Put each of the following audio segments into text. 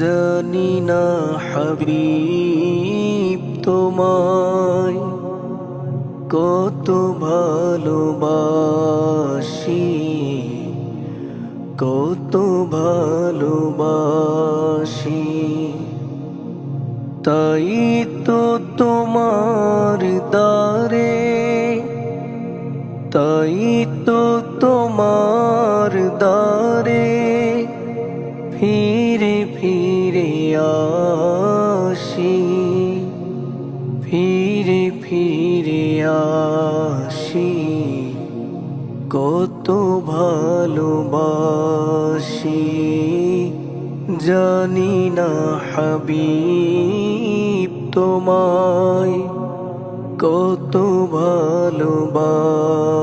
জানি না হাবিব তোমায় কত ভালোবাসি কত ভালোবাসি। তাই তো তোমার জানি না হাবিব তোমায় কত ভালোবাসি।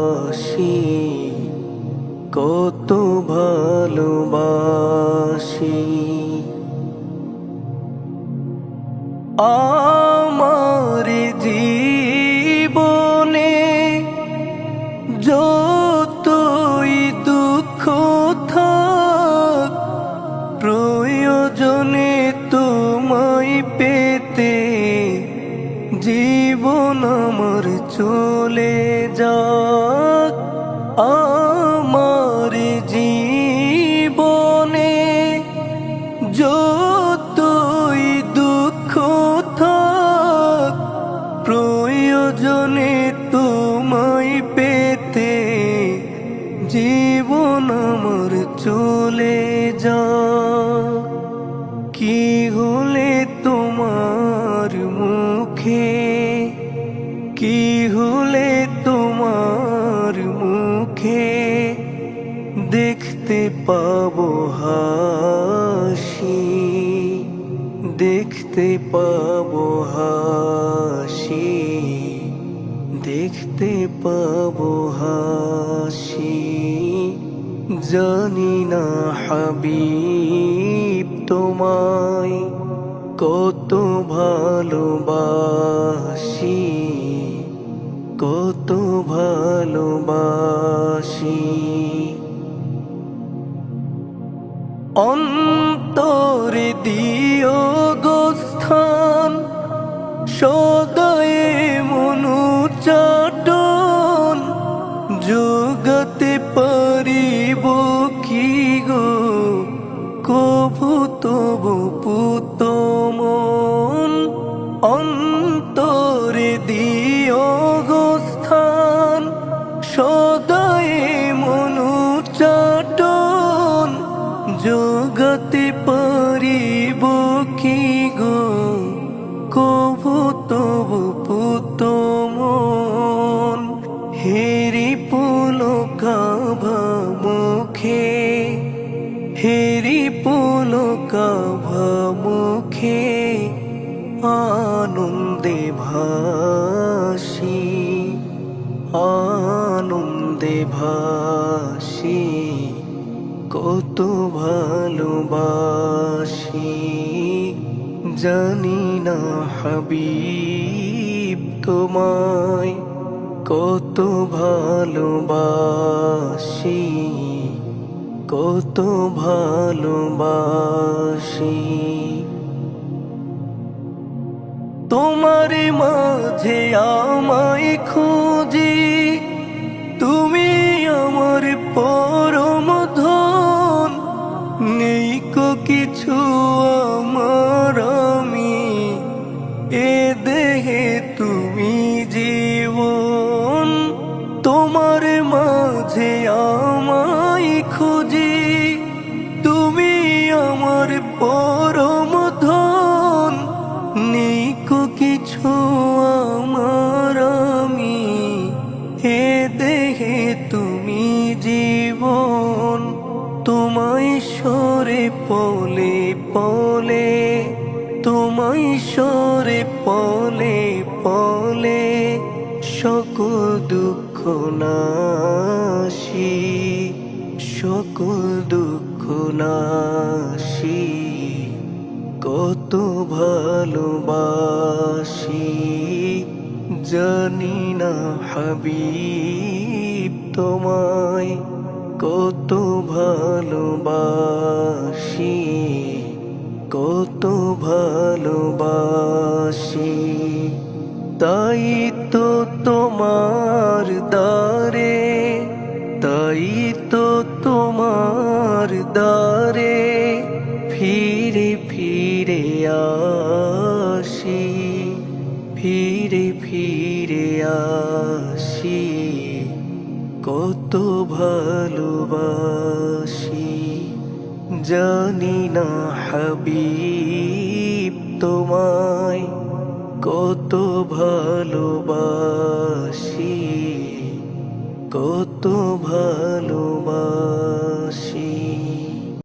জীবন আমার চলে যাক আমার জীবনে। যতই দুঃখ থাক, প্রয়োজনে তোমায় পেতে জীবন আমার চলে যা পাবো হাসি, দেখতে পাবো হাসি, দেখতে পাবো হাসি, জানি না হাবিব তোমায় কত ভালোবাসি কত ভালোবাসি। অন্তরে দিও পুলকাভা মুখে আনন্দে ভাসি আনন্দে ভাসি কত ভালোবাসি। জানি না হাবিব তোমায় কত ভালোবাসি। কত ভালোবাসি। তোমার মাঝে আমায় খুঁজি তুমি আমার পরম ধন নেই কিছু আমার নেই কো কিছু আমার আমি হে দেহে তুমি জীবন, তোমায় সরে পলে পলে, তোমায় সরে পলে পলে, সকল দুঃখ নাশি, সকল দুঃখ নাশি। কত ভালোবাসি, জানি না হাবিব তোমায় কত ভালোবাসি কত ভালোবাসি। তাই তো তোমার দারে তাই তো তোমার দারে আসি ফিরে ফিরে আসি কত ভালোবাসি। জানি না হাবিব তোমায় কত ভালোবাসি কত ভালোবাসি।